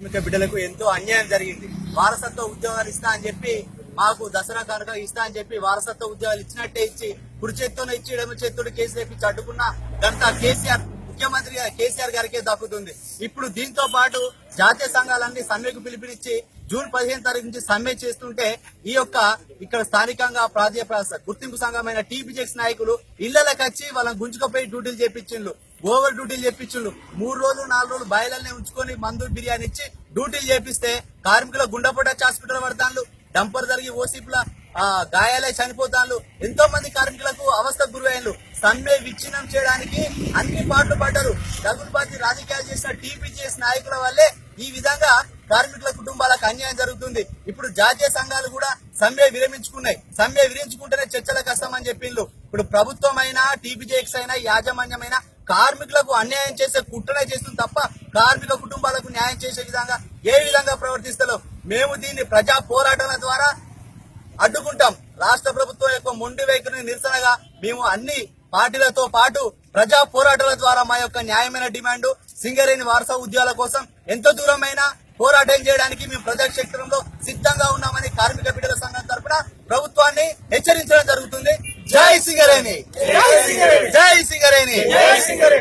కార్మిక బిడ్డలకు ఎంతో అన్యాయం జరిగింది. వారసత్వ ఉద్యోగాలు ఇస్తా అని చెప్పి మాకు దసరా కనుక ఇస్తా అని చెప్పి వారసత్వ ఉద్యోగాలు ఇచ్చినట్టే ఇచ్చి కుడి చేత్తోనే ఇచ్చి ఎడమ చేతుడు కేసు తెప్పించి అడ్డుకున్న దంతా కేసీఆర్ ముఖ్యమంత్రి కేసీఆర్ గారికే దక్కుతుంది ఇప్పుడు దీంతో పాటు జాతీయ సంఘాలన్నీ సమ్మెకు పిలుపునిచ్చి జూన్ పదిహేను తారీఖు నుంచి సమ్మె చేస్తుంటే ఈ యొక్క ఇక్కడ స్థానికంగా ప్రాంతీయ ప్ర- గుర్తింపు సంఘమైన టీపీజెక్స్ నాయకులు ఇళ్ళకి వచ్చి వాళ్ళని గుంజుకపోయి డ్యూటీలు చేపించిండ్రు. ఓవర్ డ్యూటీలు చేపించిండ్రు మూడు రోజులు నాలుగు రోజులు బయలనే ఉంచుకొని మందు బిర్యానీ ఇచ్చి డ్యూటీలు చేపిస్తే కార్మికుల గుండెపోట హాస్పిటల్ పడతాను డంపర్ జరిగి ఓసీపుల గాయాలే గాయాలై చనిపోతాను ఎంతో మంది కార్మికులకు అవస్థ గురైనలు సమ్మె విచ్ఛిన్నం చేయడానికి అన్ని పాటలు పడ్డారు. దగ్గుబాటి రాజకీయాలు చేసిన టీపీజీఎస్ నాయకుల వల్లే ఈ విధంగా కార్మికుల కుటుంబాలకు అన్యాయం జరుగుతుంది. ఇప్పుడు జాతీయ సంఘాలు కూడా సమ్మె విరమించుకున్నాయి. సమ్మె విరమించుకుంటేనే కష్టం అని చెప్పిండ్రు ఇప్పుడు ప్రభుత్వం అయినా టీపీజేఎక్స్ అయినా యాజమాన్యమైనా కార్మికులకు అన్యాయం చేసే కుట్రనే చేస్తుంది తప్ప కార్మిక కుటుంబాలకు న్యాయం చేసే విధంగా ఏ విధంగా ప్రవర్తిస్తలో మేము దీన్ని ప్రజా పోరాటాల ద్వారా అడ్డుకుంటాం. రాష్ట్ర ప్రభుత్వం యొక్క మొండి వైఖరిని నిరసనగా మేము అన్ని పార్టీలతో పాటు ప్రజా పోరాటాల ద్వారా మా యొక్క న్యాయమైన డిమాండ్ సింగరేణి వారస ఉద్యోగాల కోసం ఎంత దూరమైనా పోరాటం చేయడానికి మేము ప్రజాక్షేత్రంలో సిద్ధంగా ఉన్నామని కార్మిక బిడ్డల సంఘం తరపున ప్రభుత్వాన్ని హెచ్చరించడం జరుగుతుంది. జై సింగరేణి! జై సింగరేణి.